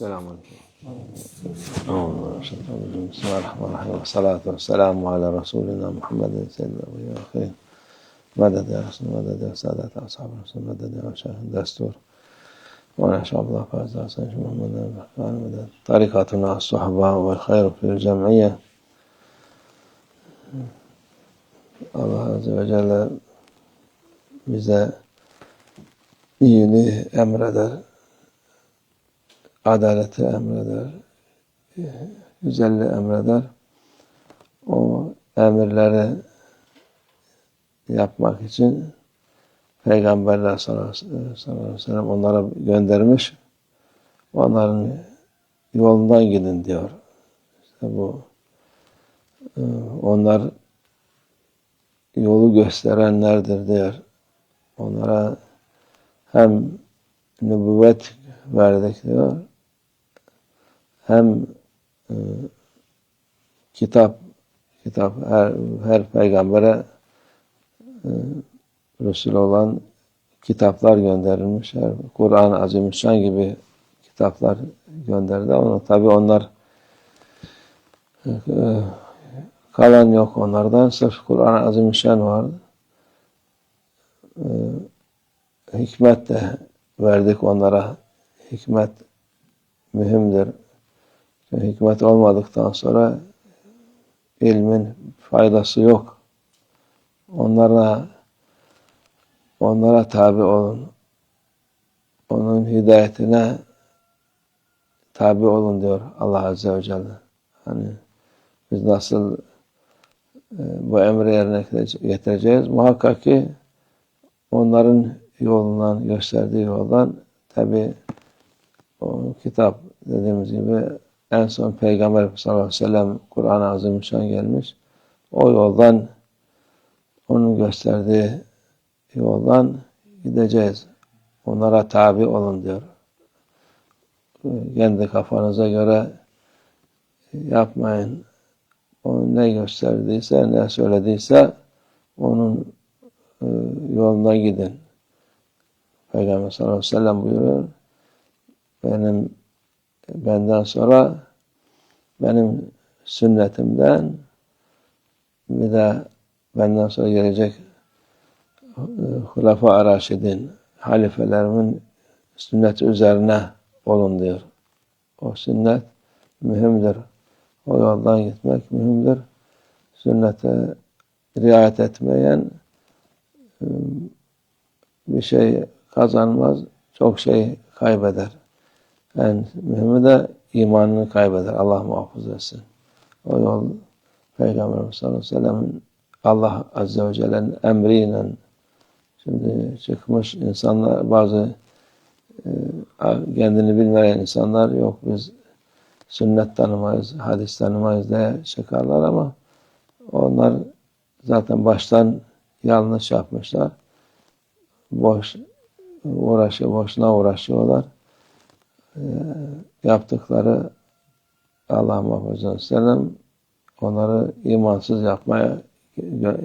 السلام عليكم. بسم الله الرحمن الرحيم والصلاة والسلام على رسولنا محمد سيدنا أبي آخرين مدد يا رسول مدد يا سادات أصحاب رسول مدد يا شيخ الدستور وأنا شاء الله فاز حسين محمد مدد طريقتنا الصحبة والخير في الجمعية. الله عز وجل bize iyiliği emreder adaleti emreder, güzelliği emreder. O emirleri yapmak için Peygamberler sallallahu aleyhi ve sellem onlara göndermiş. Onların yolundan gidin diyor. İşte bu onlar yolu gösterenlerdir diyor. Onlara hem nübüvvet verdik diyor, hem e, kitap, kitap her, her peygambere e, Resul olan kitaplar gönderilmiş. Kur'an-ı Azimüşşan gibi kitaplar gönderdi ama tabi onlar e, kalan yok onlardan. Sırf Kur'an-ı Azimüşşan vardı. E, hikmet de verdik onlara. Hikmet mühimdir. Hikmet olmadıktan sonra ilmin faydası yok. Onlara onlara tabi olun. Onun hidayetine tabi olun diyor Allah Azze ve Celle. Hani biz nasıl e, bu emri yerine getireceğiz? Muhakkak ki onların yolundan, gösterdiği yoldan tabi o kitap dediğimiz gibi en son Peygamber sallallahu aleyhi ve sellem Kur'an-ı Azimüşşan gelmiş. O yoldan onun gösterdiği yoldan gideceğiz. Onlara tabi olun diyor. Kendi kafanıza göre yapmayın. O ne gösterdiyse, ne söylediyse onun yoluna gidin. Peygamber sallallahu aleyhi ve sellem buyuruyor. Benim benden sonra benim sünnetimden bir de benden sonra gelecek Hulafa Araşidin halifelerimin sünneti üzerine olun diyor. O sünnet mühimdir. O yoldan gitmek mühimdir. Sünnete riayet etmeyen bir şey kazanmaz, çok şey kaybeder. Mühimi de imanını kaybeder. Allah muhafaza etsin. O yol Peygamber sallallahu aleyhi ve sellem'in Allah azze ve celle'nin emriyle şimdi çıkmış insanlar bazı e, kendini bilmeyen insanlar yok biz sünnet tanımayız, hadis tanımayız diye çıkarlar ama onlar zaten baştan yanlış yapmışlar. Boş uğraşıyor, boşuna uğraşıyorlar. E, yaptıkları Allah muhafaza sellem onları imansız yapmaya e,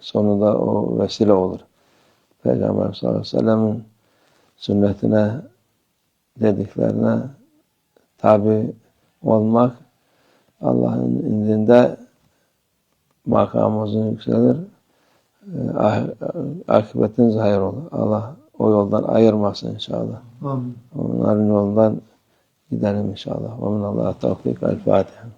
sonunda o vesile olur. Peygamber sallallahu aleyhi ve sellem'in sünnetine dediklerine tabi olmak Allah'ın indinde makamımızın yükselir. Ah, akıbetiniz hayır olur. Allah o yoldan ayırmasın inşallah. Amin. Onların yolundan gidelim inşallah. Ve minallah tevfik. El Fatiha.